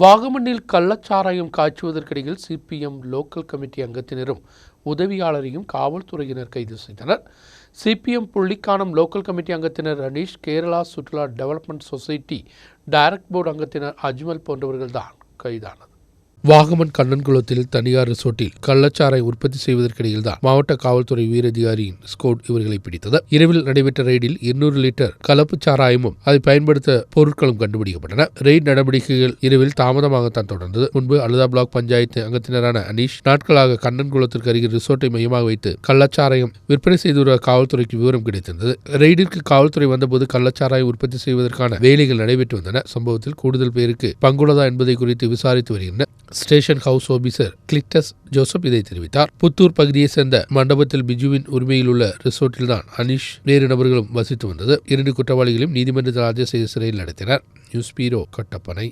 வாகமண்ணில் கள்ளச்சாராயம் காய்ச்சுவதற்கிடையில் CPM local committee அங்கத்தினரும் உதவியாளரையும் காவல்துறையினர் கைது செய்தனர். சிபிஎம் புள்ளிக்கானம் லோக்கல் கமிட்டி அங்கத்தினர் ரணீஷ் கேரளா சுற்றுலா டெவலப்மெண்ட் சொசைட்டி டைரக்ட் போர்டு அங்கத்தினர் அஜ்மல் போன்றவர்கள்தான் கைதானது. வாகமன் கண்ணன்குளத்தில் தனியார் ரிசோர்ட்டில் கள்ளச்சாரை உற்பத்தி செய்வதற்கிடையில்தான் மாவட்ட காவல்துறை உயரதிகாரியின் ஸ்கோட் இவர்களை பிடித்தது. இரவில் நடைபெற்ற ரெய்டில் 200 லிட்டர் கலப்பு சாராயமும் அதை பயன்படுத்த பொருட்களும் கண்டுபிடிக்கப்பட்டன. ரெய்ட் நடவடிக்கைகள் இரவில் தாமதமாகத்தான் தொடர்ந்தது. முன்பு அழுதா பிளாக் பஞ்சாயத்து அங்கத்தினரான அனீஷ் நாட்களாக கண்ணன்குளத்திற்கு அருகில் ரிசோர்ட்டை மையமாக வைத்து கள்ளச்சாராயம் விற்பனை செய்துள்ள காவல்துறைக்கு விவரம் கிடைத்திருந்தது. ரெய்டிற்கு காவல்துறை வந்தபோது கள்ளச்சாராயம் உற்பத்தி செய்வதற்கான வேலைகள் நடைபெற்று வந்தன. சம்பவத்தில் கூடுதல் பேருக்கு பங்குள்ளதா என்பதை குறித்து விசாரித்து வருகின்றன station house officer Cleetus Joseph இதை தெரிவித்தார். புத்தூர் பகுதியைச் சேர்ந்த மண்டபத்தில் பிஜுவின் உரிமையில் உள்ள ரிசோர்ட்டில் தான் அனிஷ் வேறு நபர்களும் வசித்து வந்தது. இரண்டு குற்றவாளிகளையும் நீதிமன்றத்தில் ஆஜர் செய்து சிறையில் நடத்தினர் நியூஸ் பீரோ கட்டப்பனை.